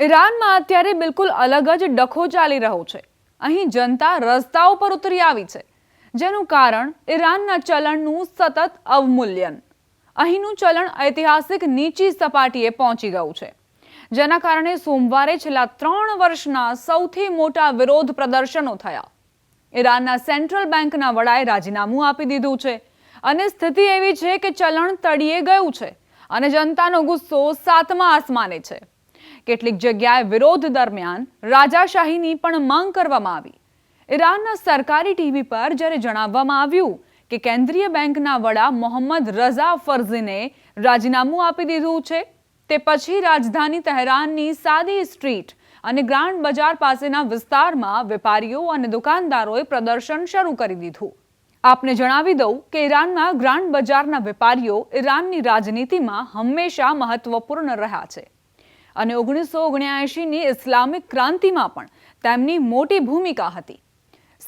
ઈરાનમાં અત્યારે બિલકુલ અલગ જ ડખો ચાલી રહ્યો છે. અહીં જનતા રસ્તાઓ પર ઉતરી આવી છે. જેનું કારણ ઈરાનના ચલણનું સતત અવમૂલ્યન. અહીંનું ચલણ ઐતિહાસિક નીચી સપાટીએ પહોંચી ગયું છે. જેના કારણે સોમવારે છેલ્લા ત્રણ વર્ષના સૌથી મોટા વિરોધ પ્રદર્શનો થયા. ઈરાનના સેન્ટ્રલ બેંકના વડાએ રાજીનામું આપી દીધું છે. અને સ્થિતિ એવી છે કે ચલણ તળિયે ગયું છે. અને જનતાનો ગુસ્સો સાતમા આસમાને છે. કેટલીક જગ્યાએ વિરોધ દરમિયાન રાજાશાહીની પણ માંગ કરવામાં આવી. ઈરાનના સરકારી ટીવી પર જ્યારે જણાવવામાં આવ્યું કે કેન્દ્રીય બેંકના વડા મોહમ્મદ રઝા ફરઝીને રાજીનામું આપી દીધું છે, તે પછી રાજધાની તહેરાનની સાદી સ્ટ્રીટ અને ગ્રાન્ડ બજાર પાસેના વિસ્તારમાં વેપારીઓ અને દુકાનદારોએ પ્રદર્શન શરૂ કરી દીધું. આપને જણાવી દઉં કે ઈરાનમાં ગ્રાન્ડ બજારના વેપારીઓ ઈરાનની રાજનીતિમાં હંમેશા મહત્વપૂર્ણ રહ્યા છે. અને ઓગણીસો ઓગણ્યાએંશીની ઇસ્લામિક ક્રાંતિમાં પણ તેમની મોટી ભૂમિકા હતી.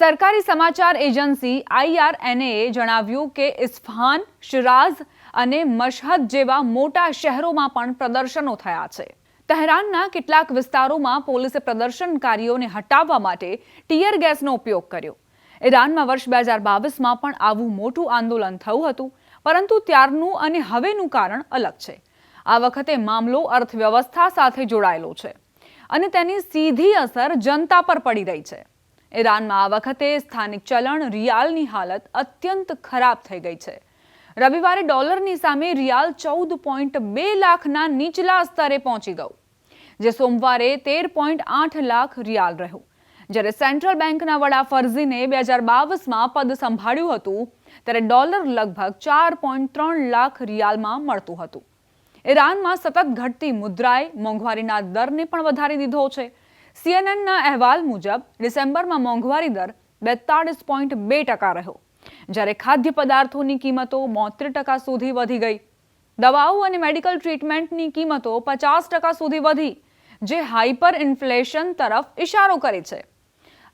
સરકારી સમાચાર એજન્સી આઈઆરએનએએ જણાવ્યું કે ઇસ્ફાન શિરાઝ અને મશહદ જેવા મોટા શહેરોમાં પણ પ્રદર્શનો થયા છે. તહેરાનના કેટલાક વિસ્તારોમાં પોલીસે પ્રદર્શનકારીઓને હટાવવા માટે ટીયર ગેસનો ઉપયોગ કર્યો. ઈરાનમાં વર્ષ બે હજાર બાવીસમાં પણ આવું મોટું આંદોલન થયું હતું, પરંતુ ત્યારનું અને હવેનું કારણ અલગ છે. આ વખતે મામલો અર્થવ્યવસ્થા સાથે જોડાયેલો છે અને તેની સીધી અસર જનતા પર પડી રહી છે. ઈરાનમાં આ વખતે સ્થાનિક ચલણ રિયાલની હાલત અત્યંત ખરાબ થઈ ગઈ છે. રવિવારે ડોલરની સામે રિયાલ ચૌદ પોઈન્ટ બે લાખના નીચલા સ્તરે પહોંચી ગયું, જે સોમવારે તેર પોઈન્ટ આઠ લાખ રિયાલ રહ્યું. જ્યારે સેન્ટ્રલ બેંકના વડા ફરઝીને બે હજાર બાવીસમાં પદ સંભાળ્યું હતું, ત્યારે ડોલર લગભગ ચાર પોઈન્ટ ત્રણ લાખ રિયાલમાં મળતું હતું. ઈરાનમાં સતત ઘટતી મુદ્રાએ મોંઘવારીના દરને પણ વધારી દીધો છે. સીએનએનના અહેવાલ મુજબ, ડિસેમ્બરમાં મોંઘવારી દર બેતાળીસ પોઈન્ટ બે ટકા રહ્યો. જ્યારે ખાદ્ય પદાર્થોની કિંમતો બોતેર ટકા સુધી વધી ગઈ. દવાઓ અને મેડિકલ ટ્રીટમેન્ટની કિંમતો પચાસ ટકા સુધી વધી, જે હાઇપર ઇન્ફ્લેશન તરફ ઇશારો કરે છે.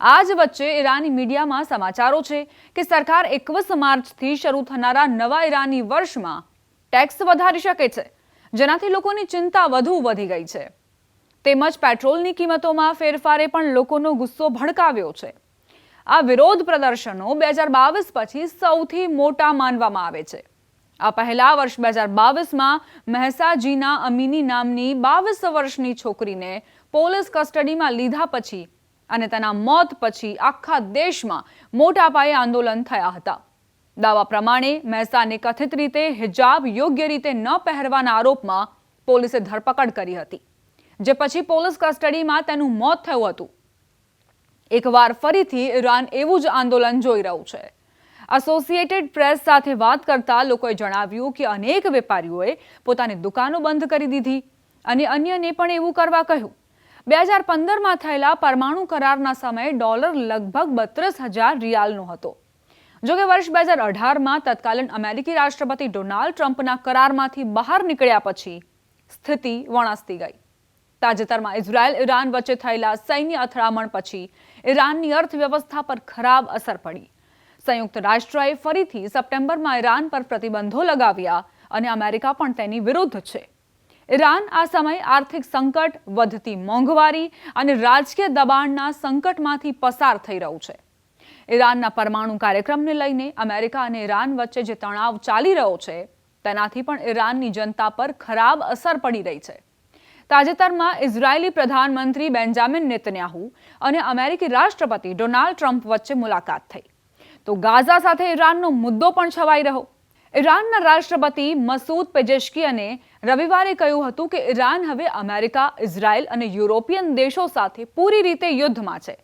આ જ વચ્ચે ઈરાની મીડિયામાં સમાચારો છે કે સરકાર એકવીસ માર્ચથી શરૂ થનારા નવા ઈરાની વર્ષમાં ટેક્સ વધારી શકે છે. જેનાથી લોકોની ચિંતા વધુ વધી ગઈ છે. તેમજ પેટ્રોલની કિંમતોમાં ફેરફારે પણ લોકોનો ગુસ્સો ભડકાવ્યો છે. આ વિરોધ પ્રદર્શનો બે હજાર બાવીસ પછી સૌથી મોટા માનવામાં આવે છે. આ પહેલા વર્ષ બે હજાર બાવીસમાં મહેસાજીના અમીની નામની બાવીસ વર્ષની છોકરીને પોલીસ કસ્ટડીમાં લીધા પછી અને તેના મોત પછી આખા દેશમાં મોટા પાયે આંદોલન થયા હતા. દાવા પ્રમાણે મહેસાને કથિત રીતે હિજાબ યોગ્ય રીતે ન પહેરવાના આરોપમાં પોલીસે ધરપકડ કરી હતી, જે પછી પોલીસ કસ્ટડીમાં તેનું મોત થયું હતું. એકવાર ફરીથી ઈરાન એવું જ આંદોલન જોઈ રહ્યું છે. એસોસિએટેડ પ્રેસ સાથે વાત કરતા લોકોએ જણાવ્યું કે અનેક વેપારીઓએ પોતાની દુકાનો બંધ કરી દીધી અને અન્યને પણ એવું કરવા કહ્યું. બે હજાર પંદરમાં થયેલા પરમાણુ કરારના સમયે ડોલર લગભગ બત્રીસ હજાર રિયાલનો હતો. જોકે વર્ષ બે હજાર અઢારમાં તત્કાલીન અમેરિકી રાષ્ટ્રપતિ ડોનાલ્ડ ટ્રમ્પના કરારમાંથી બહાર નીકળ્યા પછી સ્થિતિ વણાસતી ગઈ. તાજેતરમાં ઇઝરાયલ, ઈરાન વચ્ચે થયેલા સૈન્ય અથડામણ પછી ઈરાનની અર્થવ્યવસ્થા પર ખરાબ અસર પડી. સંયુક્ત રાષ્ટ્રએ ફરીથી સપ્ટેમ્બરમાં ઈરાન પર પ્રતિબંધો લગાવ્યા અને અમેરિકા પણ તેની વિરુદ્ધ છે. ઈરાન આ સમય આર્થિક સંકટ, વધતી મોંઘવારી અને રાજકીય દબાણના સંકટમાંથી પસાર થઈ રહ્યું છે. ઈરાનના પરમાણુ કાર્યક્રમને લઈને અમેરિકા અને ઈરાન વચ્ચે જે તણાવ ચાલી રહ્યો છે, તેનાથી પણ ઈરાનની જનતા પર ખરાબ અસર પડી રહી છે. તાજેતરમાં ઇઝરાયેલી પ્રધાનમંત્રી બેન્જામિન નેતન્યાહુ અને અમેરિકી રાષ્ટ્રપતિ ડોનાલ્ડ ટ્રમ્પ વચ્ચે મુલાકાત થઈ. તો ગાઝા સાથે ઈરાનનો મુદ્દો પણ છવાઈ રહ્યો. ઈરાનના રાષ્ટ્રપતિ મસૂદ પેજેશકિયને રવિવારે કહ્યું હતું કે ઈરાન હવે અમેરિકા, ઇઝરાયેલ અને યુરોપિયન દેશો સાથે પૂરી રીતે યુદ્ધમાં છે.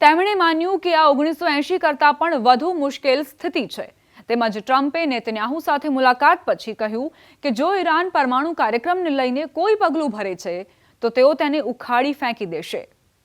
તેમણે માન્યું કે આ ઓગણીસો એંશી કરતાં પણ વધુ મુશ્કેલ સ્થિતિ છે. તેમજ ટ્રમ્પે નેતન્યાહુ સાથે મુલાકાત પછી કહ્યું કે જો ઈરાન પરમાણુ કાર્યક્રમને લઈને કોઈ પગલું ભરે છે, તો તેઓ તેને ઉખાડી ફેંકી દેશે.